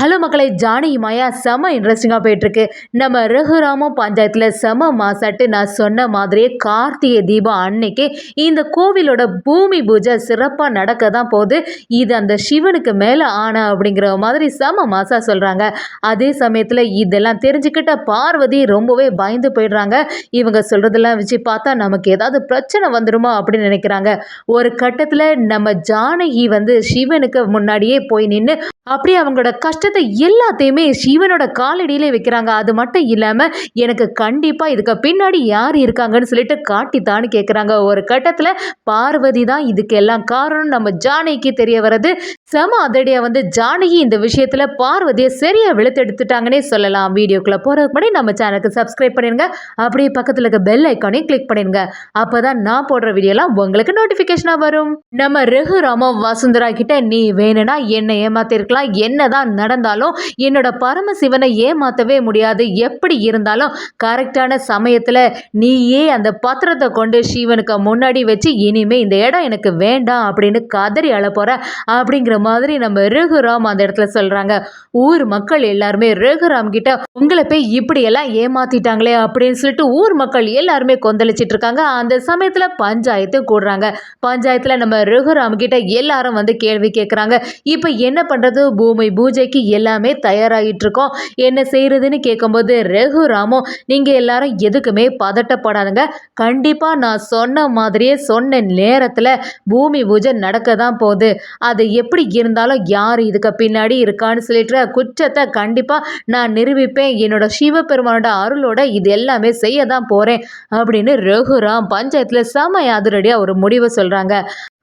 Hello மக்களை ஜானகி மாயா செம இன்ட்ரெஸ்டிங்காக போயிட்டுருக்கு. நம்ம ரகுராமம் பஞ்சாயத்தில் செம மாசாட்டு நான் சொன்ன மாதிரியே கார்த்திகை தீபம் அன்னைக்கு இந்த கோவிலோட பூமி பூஜை சிறப்பாக நடக்க தான் போகுது. இது அந்த சிவனுக்கு மேலே ஆனா அப்படிங்கிற மாதிரி செம மாசா சொல்கிறாங்க அதே சமயத்தில் இதெல்லாம் தெரிஞ்சுக்கிட்ட பார்வதி ரொம்பவே பயந்து போயிடுறாங்க. இவங்க சொல்கிறதெல்லாம் வச்சு பார்த்தா நமக்கு ஏதாவது பிரச்சனை வந்துடுமா அப்படின்னு நினைக்கிறாங்க. ஒரு கட்டத்தில் நம்ம ஜானகி வந்து சிவனுக்கு முன்னாடியே போய் நின்று அப்படியே அவங்களோட கஷ்டத்தை எல்லாத்தையுமே சிவனோட காலடியிலே வைக்கிறாங்க. அது மட்டும் இல்லாமல் எனக்கு கண்டிப்பாக இதுக்கு பின்னாடி யார் இருக்காங்கன்னு சொல்லிட்டு காட்டித்தான்னு கேட்குறாங்க ஒரு கட்டத்தில் பார்வதி தான் இதுக்கு எல்லாம் காரணம். நம்ம ஜானகிக்கு தெரிய வர்றது. செம அதடியாக வந்து ஜானகி இந்த விஷயத்தில் பார்வதியை சரியாக வெளுத்தெடுத்துட்டாங்கன்னே சொல்லலாம். வீடியோக்குள்ளே போகிறதுக்கு முன்னாடி நம்ம சேனலுக்கு சப்ஸ்கிரைப் பண்ணிடுங்க அப்படியே பக்கத்தில் இருக்க பெல் ஐக்கானையும் கிளிக் பண்ணிடுங்க அப்போ தான் நான் போடுற வீடியோலாம் உங்களுக்கு நோட்டிஃபிகேஷனாக வரும். நம்ம ரகுராம வசுந்தரா கிட்ட நீ வேணும்னா என்னை ஏமாத்திருக்கலாம். என்னதான் நடந்தாலும் என்னோட பரமசிவனை ஏமாற்றவே முடியாது. எப்படி இருந்தாலும் கரெக்டான சமயத்தில் நீயே அந்த பத்திரத்தை கொண்டு சிவனுக்கு முன்னாடி வச்சு இனிமே இந்த இடம் எனக்கு வேண்டாம் அப்படின்னு கதறி அழ போற அப்படிங்கிற மாதிரி நம்ம ரகுராம் அந்த இடத்துல சொல்றாங்க. ஊர் மக்கள் எல்லாருமே ரகுராம் கிட்ட உங்களை போய் இப்படி எல்லாம் ஏமாத்திட்டாங்களே அப்படின்னு சொல்லிட்டு ஊர் மக்கள் எல்லாருமே கொந்தளிச்சிட்டு இருக்காங்க. அந்த சமயத்துல பஞ்சாயத்து கூடுறாங்க. பஞ்சாயத்துல நம்ம ரகுராம் கிட்ட எல்லாரும் வந்து கேள்வி கேட்குறாங்க இப்போ என்ன பண்றது பூமி பூஜைக்கு எல்லாமே தயாராகிட்டு இருக்கோம் என்ன செய்யறதுன்னு கேட்கும்போது ரகுராமோ நீங்கள் எல்லாரும் எதுக்குமே பதட்டப்படாதுங்க. கண்டிப்பாக நான் சொன்ன மாதிரியே சொன்ன நேரத்தில் பூமி பூஜை நடக்க தான் போகுது. அது எப்படி இருந்தாலும் யார் இதுக்கு பின்னாடி இருக்கான்னு சொல்லிட்டு குற்றத்தை கண்டிப்பாக நான் நிரூபிப்பேன். என்னோட சிவபெருமானோட அருளோட இது எல்லாமே செய்ய தான் போகிறேன் அப்படின்னு ரகுராம் பஞ்சாயத்தில் செம அதிரடியாக ஒரு முடிவை சொல்கிறாங்க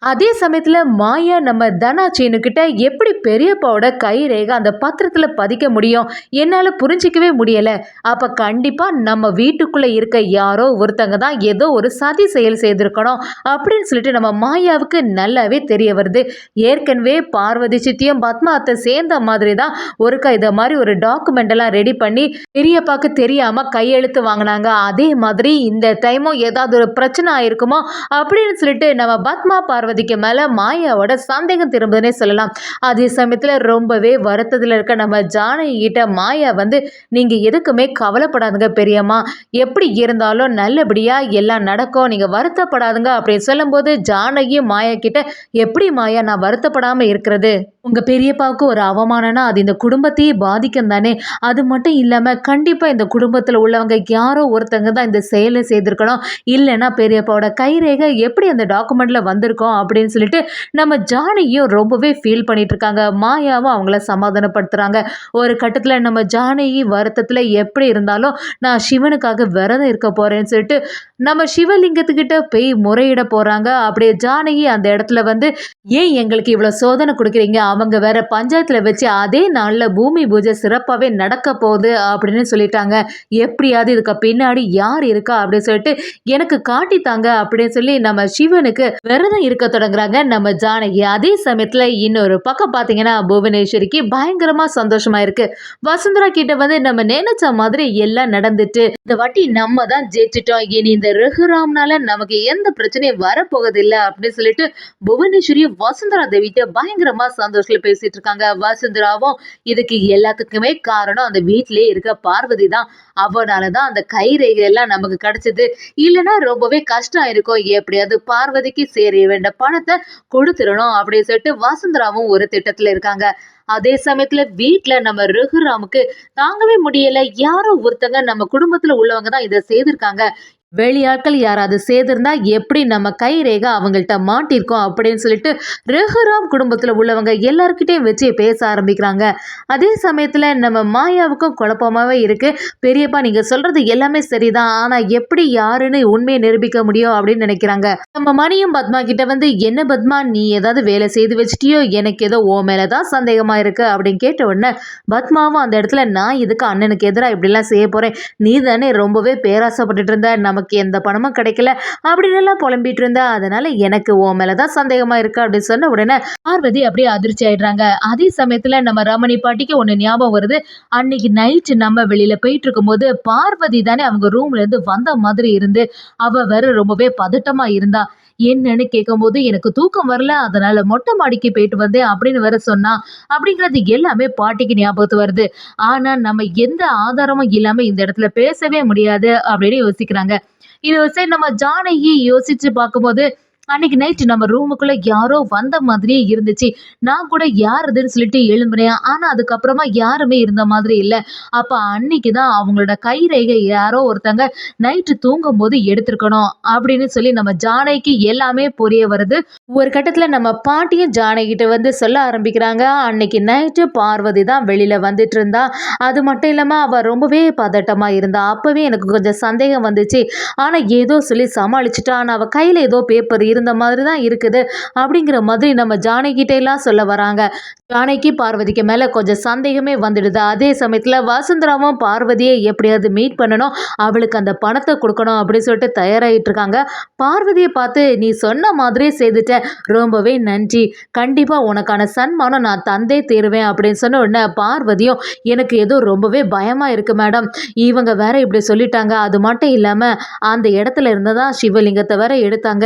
அதே சமயத்தில் மாயா நம்ம தனாச்சீனுக்கிட்ட எப்படி பெரியப்பாவோட கை ரேகை அந்த பத்திரத்தில் பதிக்க முடியும்? என்னால் புரிஞ்சிக்கவே முடியலை. அப்போ கண்டிப்பாக நம்ம வீட்டுக்குள்ளே இருக்க யாரோ ஒருத்தங்க தான் ஏதோ ஒரு சதி செயல் செய்திருக்கணும் அப்படின்னு சொல்லிட்டு நம்ம மாயாவுக்கு நல்லாவே தெரிய வருது. ஏற்கனவே பார்வதி சித்தியும் பத்மா அத்தை சேர்ந்த மாதிரி தான் ஒருக்கா இதை மாதிரி ஒரு டாக்குமெண்டெல்லாம் ரெடி பண்ணி பெரியப்பாவுக்கு தெரியாமல் கையெழுத்து வாங்கினாங்க. அதே மாதிரி இந்த டைமும் ஏதாவது ஒரு பிரச்சனை ஆயிருக்குமோ அப்படின்னு சொல்லிட்டு நம்ம பத்மா பார்வதி பார்வதிக்கு மேலே மாயாவோட சந்தேகம் திரும்புதுன்னே சொல்லலாம். அதே சமயத்தில் ரொம்பவே வருத்தத்தில் இருக்க நம்ம ஜானகிட்ட மாயா வந்து நீங்கள் எதுக்குமே கவலைப்படாதுங்க பெரியம்மா. எப்படி இருந்தாலும் நல்லபடியாக எல்லாம் நடக்கும். நீங்கள் வருத்தப்படாதுங்க. அப்படின்னு சொல்லும்போது ஜானகியும் மாயா கிட்ட எப்படி மாயா? நான் வருத்தப்படாமல் இருக்கிறது. உங்கள் பெரியப்பாவுக்கு ஒரு அவமானம்னா அது இந்த குடும்பத்தையே பாதிக்கும் தானே. அது மட்டும் இல்லாமல் கண்டிப்பாக இந்த குடும்பத்தில் உள்ளவங்க யாரோ ஒருத்தங்க தான் இந்த செயலை செய்திருக்கணும். இல்லைன்னா பெரியப்பாவோட கைரேகை எப்படி அந்த டாக்குமெண்ட்டில் வந்திருக்கோம்? அப்படின்னு சொல்லிட்டு நம்ம ஜானியும் ரொம்பவே ஃபீல் பண்ணிட்டு இருக்காங்க மாயாவும் அவங்கள சமாதானப்படுத்துகிறாங்க ஒரு கட்டத்தில் நம்ம ஜானகி வருத்தத்தில் எப்படி இருந்தாலும் நான் சிவனுக்காக விரதம் இருக்க போகிறேன்னு சொல்லிட்டு நம்ம சிவலிங்கத்துக்கிட்ட போய் முறையிட போகிறாங்க அப்படியே ஜானகி அந்த இடத்துல வந்து ஏன் எங்களுக்கு இவ்வளோ சோதனை கொடுக்குறீங்க? அவங்க வேற பஞ்சாயத்தில் வச்சு அதே நாளில் பூமி பூஜை சிறப்பாகவே நடக்க போகுது. அப்படின்னு சொல்லிட்டாங்க. எப்படியாவது இதுக்கு பின்னாடி யார் இருக்கா? அப்படின்னு சொல்லிட்டு எனக்கு காட்டித்தாங்க. அப்படின்னு சொல்லி நம்ம சிவனுக்கு விரதம் இருக்க தொடங்குறாங்க. நம்ம ஜானகி அதே சமயத்தில் இன்னொரு பக்கம் பார்த்தீங்கன்னா புவனேஸ்வரிக்கு பயங்கரமாக சந்தோஷமா இருக்கு. வசுந்தரா கிட்ட வந்து நம்ம நினைச்ச மாதிரி எல்லாம் நடந்துட்டு இந்த வாட்டி நம்ம தான் ஜெயிச்சிட்டோம். இனி இந்த ரகுராம்னால நமக்கு எந்த பிரச்சனையும் வரப்போவதில்லை அப்படின்னு சொல்லிட்டு புவனேஸ்வரி வசுந்தரா தேவிட்ட பயங்கரமா சந்தோஷத்துல பேசிட்டு இருக்காங்க. வசுந்தராவும் இதுக்கு எல்லாத்துக்குமே காரணம் அந்த வீட்டிலேயே இருக்க பார்வதி தான். அவனாலதான் அந்த கைரேகை எல்லாம் நமக்கு கிடைச்சது. இல்லைன்னா ரொம்பவே கஷ்டம் இருக்கும். எப்படியாவது பார்வதிக்கு சேர வேண்ட பணத்தை கொடுத்துடணும் அப்படின்னு சொல்லிட்டு வசுந்தராவும் ஒரு திட்டத்துல இருக்காங்க. அதே சமயத்துல வீட்டுல நம்ம ரகுராமுக்கு தாங்கவே முடியல. யாரோ ஒருத்தங்க நம்ம குடும்பத்துல உள்ளவங்க தான் இதை செய்திருக்காங்க. வெளியாட்கள் யாராவது சேர்ந்திருந்தா எப்படி நம்ம கைரேகா அவங்கள்ட்ட மாட்டிருக்கோம் அப்படின்னு சொல்லிட்டு ரகுராம் குடும்பத்தில் உள்ளவங்க எல்லாருக்கிட்டையும் வச்சு பேச ஆரம்பிக்கிறாங்க. அதே சமயத்தில் நம்ம மாயாவுக்கும் குழப்பமாகவே இருக்கு. பெரியப்பா நீங்கள் சொல்றது எல்லாமே சரிதான். ஆனால் எப்படி யாருன்னு உண்மையை நிரூபிக்க முடியும் அப்படின்னு நினைக்கிறாங்க. நம்ம மணியும் பத்மா கிட்ட வந்து என்ன பத்மா நீ ஏதாவது வேலை செய்து வச்சிட்டியோ? எனக்கு ஏதோ ஓ மேலே தான் சந்தேகமாக இருக்கு. அப்படின்னு கேட்ட உடனே பத்மாவும் அந்த இடத்துல நான் இதுக்கு அண்ணனுக்கு எதிராக இப்படிலாம் செய்ய போகிறேன் நீ தானே ரொம்பவே பேராசைப்பட்டுட்டு இருந்த. நமக்கு எந்த பணமும் கிடைக்கல அப்படின்னு எல்லாம் புலம்பிட்டு இருந்தா அதனால எனக்கு ஓ மேலதான் சந்தேகமா இருக்கு அப்படின்னு சொன்ன உடனே பார்வதி அப்படியே அதிர்ச்சி ஆயிடுறாங்க. அதே சமயத்துல நம்ம ரமணி பாட்டிக்கு ஒண்ணு ஞாபகம் வருது. அன்னைக்கு நைட்டு நம்ம வெளியில போயிட்டு இருக்கும்போது பார்வதி தானே அவங்க ரூம்ல இருந்து வந்த மாதிரி இருந்து அவ வேற ரொம்பவே பதட்டமா இருந்தா. என்னன்னு கேட்கும்போது எனக்கு தூக்கம் வரல அதனால மொட்டை மாடிக்கு போயிட்டு வந்தேன் அப்படின்னு வேற சொன்னா அப்படிங்கிறது எல்லாமே பாட்டிக்கு ஞாபகத்து வருது. ஆனா நம்ம எந்த ஆதாரமும் இல்லாம இந்த இடத்துல பேசவே முடியாது அப்படின்னு யோசிக்கிறாங்க. இது வச்சு நம்ம ஜானகி யோசிச்சு பார்க்கும்போது அன்னைக்கு நைட்டு நம்ம ரூமுக்குள்ள யாரோ வந்த மாதிரியே இருந்துச்சு. நான் கூட யார் இதுன்னு சொல்லிட்டு எழும்புறேன் ஆனா அதுக்கப்புறமா யாருமே இருந்த மாதிரி இல்லை. அப்ப அன்னைக்கு தான் அவங்களோட கை ரேகை யாரோ ஒருத்தங்க நைட்டு தூங்கும் போது எடுத்திருக்கணும் அப்படின்னு சொல்லி நம்ம ஜானைக்கு எல்லாமே புரிய வருது. ஒரு கட்டத்துல நம்ம பாட்டியும் ஜானகிட்ட வந்து சொல்ல ஆரம்பிக்கிறாங்க. அன்னைக்கு நைட்டு பார்வதி தான் வெளியில வந்துட்டு இருந்தா. அது மட்டும் இல்லாம அவ ரொம்பவே பதட்டமா இருந்தா. அப்பவே எனக்கு கொஞ்சம் சந்தேகம் வந்துச்சு. ஆனா ஏதோ சொல்லி சமாளிச்சுட்டா ஆனா அவ கையில ஏதோ பேப்பர் இருந்த மாதிரி தான் இருக்குது அப்படிங்கிற மாதிரி நம்ம ஜானகிட்ட எல்லாம் சொல்ல வராங்க. ஜானகி பார்வதிக்கு மேலே கொஞ்சம் சந்தேகமே வந்துடுது. அதே சமயத்தில் வசுந்தராவும் பார்வதியை எப்படியாவது மீட் பண்ணணும். அவளுக்கு அந்த பணத்தை கொடுக்கணும் அப்படின்னு சொல்லிட்டு தயாராகிட்டு இருக்காங்க. பார்வதியை பார்த்து நீ சொன்ன மாதிரியே செய்துட்ட. ரொம்பவே நன்றி. கண்டிப்பாக உனக்கான சன்மானம் நான் தந்தே தீருவேன். அப்படின்னு சொன்ன உடனே பார்வதியும் எனக்கு ஏதோ ரொம்பவே பயமாக இருக்குது மேடம். இவங்க வேற இப்படி சொல்லிட்டாங்க. அது மட்டும் இல்லாமல் அந்த இடத்துல இருந்து தான் சிவலிங்கத்தை வேற எடுத்தாங்க.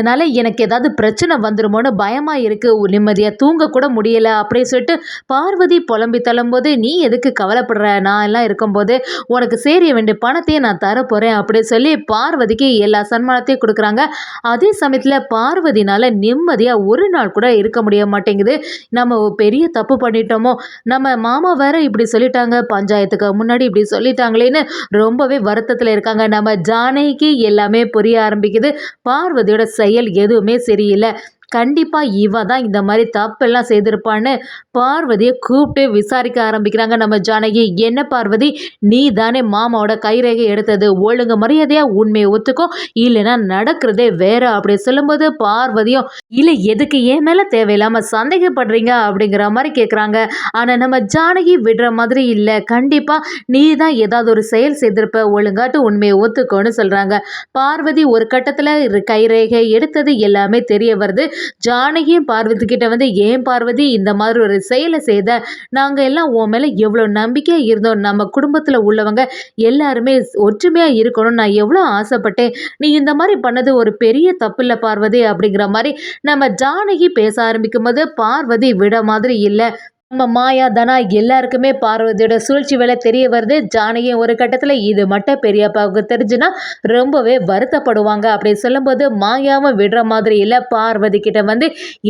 அதனால எனக்கு ஏதாவது பிரச்சனை வந்துருமோன்னு பயமாக இருக்குது நிம்மதியாக தூங்க கூட முடியல. அப்படின்னு சொல்லிட்டு பார்வதி புலம்பி தள்ளும்போது நீ எதுக்கு கவலைப்படுற? நான் எல்லாம் இருக்கும்போது உனக்கு சேரிய வேண்டிய பணத்தையே நான் தரப்போகிறேன் அப்படின்னு சொல்லி பார்வதிக்கு எல்லா சன்மானத்தையும் கொடுக்குறாங்க. அதே சமயத்தில் பார்வதினால நிம்மதியாக ஒரு நாள் கூட இருக்க முடிய மாட்டேங்குது. நம்ம பெரிய தப்பு பண்ணிட்டோமோ? நம்ம மாமா வேற இப்படி சொல்லிட்டாங்க. பஞ்சாயத்துக்கு முன்னாடி இப்படி சொல்லிட்டாங்களேன்னு ரொம்பவே வருத்தத்தில் இருக்காங்க. நம்ம ஜானகிக்கு எல்லாமே புரிய ஆரம்பிக்குது. பார்வதியோட செயல் எதுவுமே சரியில்லை. கண்டிப்பாக இவ தான் இந்த மாதிரி தப்பெல்லாம் செய்திருப்பான்னு பார்வதியை கூப்பிட்டு விசாரிக்க ஆரம்பிக்கிறாங்க நம்ம ஜானகி. என்ன பார்வதி? நீ தானே மாமாவோட கைரேகை எடுத்தது. ஒழுங்கு மரியாதையாக உண்மையை ஒத்துக்கோ. இல்லைன்னா நடக்கிறதே வேற அப்படி சொல்லும்போது பார்வதியும் இல்லை எதுக்கு ஏன் மேலே தேவையில்லாமல் சந்தேகப்படுறீங்க? அப்படிங்கிற மாதிரி கேட்குறாங்க ஆனால் நம்ம ஜானகி விடுற மாதிரி இல்லை. கண்டிப்பாக நீ தான் ஏதாவது ஒரு செயல் செய்திருப்ப. ஒழுங்காட்டு உண்மையை ஒத்துக்கோன்னு சொல்கிறாங்க பார்வதி ஒரு கட்டத்தில் கைரேகை எடுத்தது எல்லாமே தெரிய வருது. ஜானகியும் பார்வதி கிட்ட வந்து ஏன் பார்வதி இந்த மாதிரி ஒரு செயலை செய்த? நாங்கள் எல்லாம் உன் மேலே எவ்வளோ நம்பிக்கையாக இருந்தோம். நம்ம குடும்பத்தில் உள்ளவங்க எல்லாருமே ஒற்றுமையாக இருக்கணும் நான் எவ்வளோ ஆசைப்பட்டேன். நீ இந்த மாதிரி பண்ணது ஒரு பெரிய தப்பு இல்லை பார்வதி. அப்படிங்கிற மாதிரி நம்ம ஜானகி பேச ஆரம்பிக்கும் போது பார்வதி விட மாதிரி இல்லை. நம்ம மாயா தனா எல்லாருக்குமே பார்வதியோட சூழ்ச்சி வேலை தெரிய வருது. ஜானகியும் ஒரு கட்டத்தில் இது மட்டும் பெரியப்பாவுக்கு தெரிஞ்சுன்னா ரொம்பவே வருத்தப்படுவாங்க. அப்படி சொல்லும்போது மாயாவும் விடுற மாதிரி இல்லை. பார்வதி கிட்ட வந்து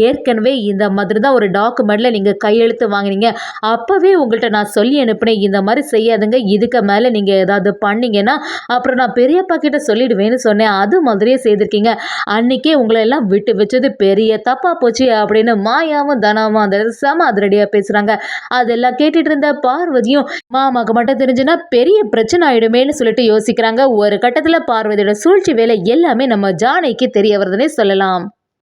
ஏற்கனவே இந்த மாதிரி தான் ஒரு டாக்குமெண்ட்டில் நீங்கள் கையெழுத்து வாங்கினீங்க. அப்போவே உங்கள்கிட்ட நான் சொல்லி அனுப்பினேன். இந்த மாதிரி செய்யாதுங்க. இதுக்கு மேலே நீங்கள் ஏதாவது பண்ணீங்கன்னா அப்புறம் நான் பெரியப்பா கிட்ட சொல்லிடுவேன்னு சொன்னேன். அது மாதிரியே செய்திருக்கீங்க. அன்றைக்கே உங்களை எல்லாம் விட்டு வச்சது பெரிய தப்பாக போச்சு அப்படின்னு மாயாவும் தனாவும் அந்த செம அதிரடியாக பேச பேசுகிறாங்க அதெல்லாம் கேட்டுட்டு இருந்த பார்வதியும் மாமாக்கு மட்டும் தெரிஞ்சுன்னா பெரிய பிரச்சனை ஆயிடுமேனு சொல்லிட்டு யோசிக்கிறாங்க. ஒரு கட்டத்தில் பார்வதியோட சூழ்ச்சி வேலை எல்லாமே நம்ம ஜானைக்கு தெரிய வருதுன்னே சொல்லலாம்.